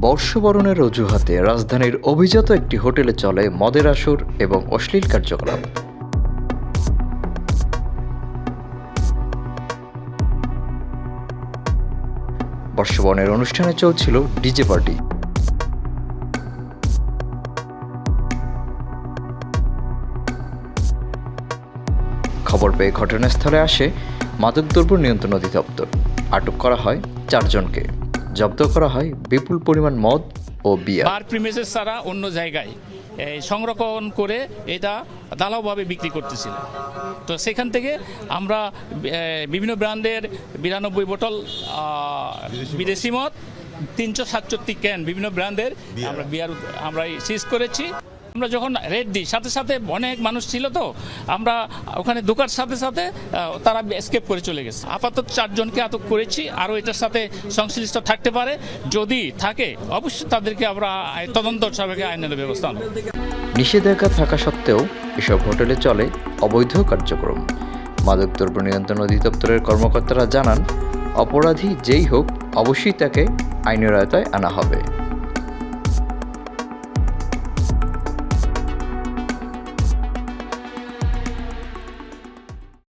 বর্ষবরণের অজুহাতে রাজধানীর অভিজাত একটি হোটেলে চলে মদের আসর এবং অশ্লীল কার্যকলাপ। বর্ষবরণের অনুষ্ঠানে চলছিল ডিজে পার্টি। খবর পেয়ে ঘটনাস্থলে আসে মাদকদ্রব্য নিয়ন্ত্রণ অধিদপ্তর। আটক করা হয় চারজনকে। জব্দ করা হয় বিপুল পরিমাণ মদ ও বিয়ার। বার প্রিমিসেস ছাড়া অন্য জায়গায় এই, সংরক্ষণ করে এটা দালাওভাবে বিক্রি করতেছিল। তো সেখান থেকে আমরা বিভিন্ন ব্র্যান্ডের বিরানব্বই বোতল বিদেশি মদ? তিনশো সাতষট্টি ক্যান বিভিন্ন ব্র্যান্ডের আমরা বিয়ার আমরা সিজ করেছি। আমরা যখন রেড দিই, সাথে সাথে অনেক মানুষ ছিল তো, আমরা ওখানে ঢোকার সাথে সাথে তারা এসকেপ করে চলে গেছে। আপাতত চারজনকে আটক করেছি, আরও এটার সাথে সংশ্লিষ্ট থাকতে পারে। যদি থাকে, অবশ্যই তাদেরকে আমরা তদন্ত সাপেক্ষে আইনের ব্যবস্থা নিষেধাজ্ঞা থাকা সত্ত্বেও এসব হোটেলে চলে অবৈধ কার্যক্রম। মাদকদ্রব্য নিয়ন্ত্রণ অধিদপ্তরের কর্মকর্তারা জানান, অপরাধী যেই হোক, অবশ্যই তাকে আইনের আয়তায় আনা হবে।